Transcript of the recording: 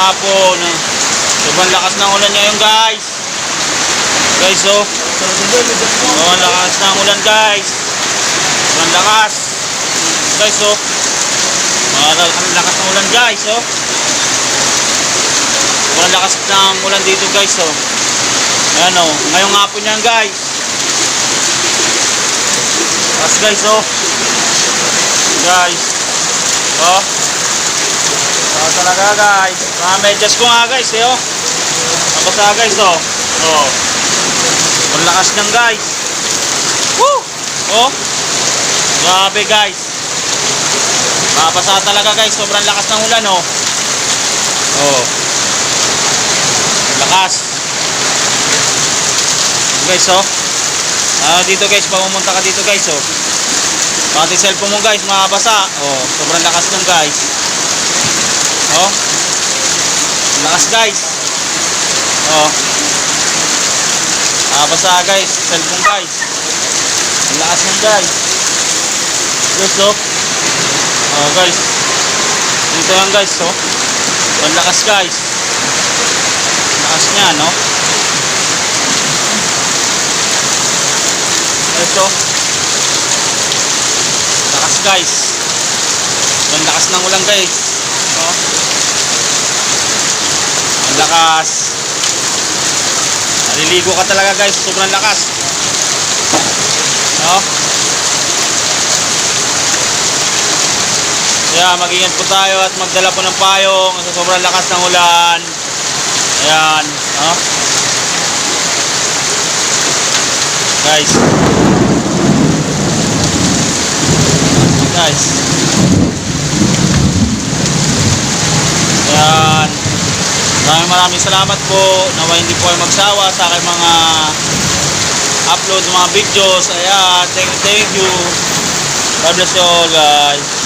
hapon. Sobrang lakas ng ulan ngayon guys. Guys oh. Sobrang lakas ng ulan guys. Sobrang lakas. Guys oh. Ang ang lakas ng ulan guys oh. Sobrang lakas ng ulan dito guys oh. Ayan oh. Ngayong hapon yan guys. Lakas guys oh. Guys. Oh. Oh, talaga guys. Mga medyas ko nga guys eh oh. Nabasa guys oh. Oh. Ang lakas niyang guys. Woo! Oh. Grabe guys. Mabasa talaga guys. Sobrang lakas ng ulan oh. Oh. Lakas. Guys oh. Ah, dito guys, pamumunta ka dito guys oh. Pati cellphone mo guys, mabasa. Oh, sobrang lakas ng guys. Oh. Lakas guys. Oh. Mabasa guys, cellphone guys. Lakas ng guys. Guys oh. Oh guys. Dito yan guys oh. Ang lakas guys. Lakas niya no. Guys oh. Lakas guys. Ang lakas ng ulan guys. Oh. Ang lakas. Naliligo ka talaga guys. Sobrang lakas. Oh. Kaya mag-ingat po tayo at magdala po ng payong sa sobrang lakas ng ulan. Ayan. Oh. Guys. Guys. Ayan. Maraming salamat po. Nawa hindi po kayo magsawa sa aking mga upload ng mga videos. Ayan. Thank you, thank you. God bless you all guys.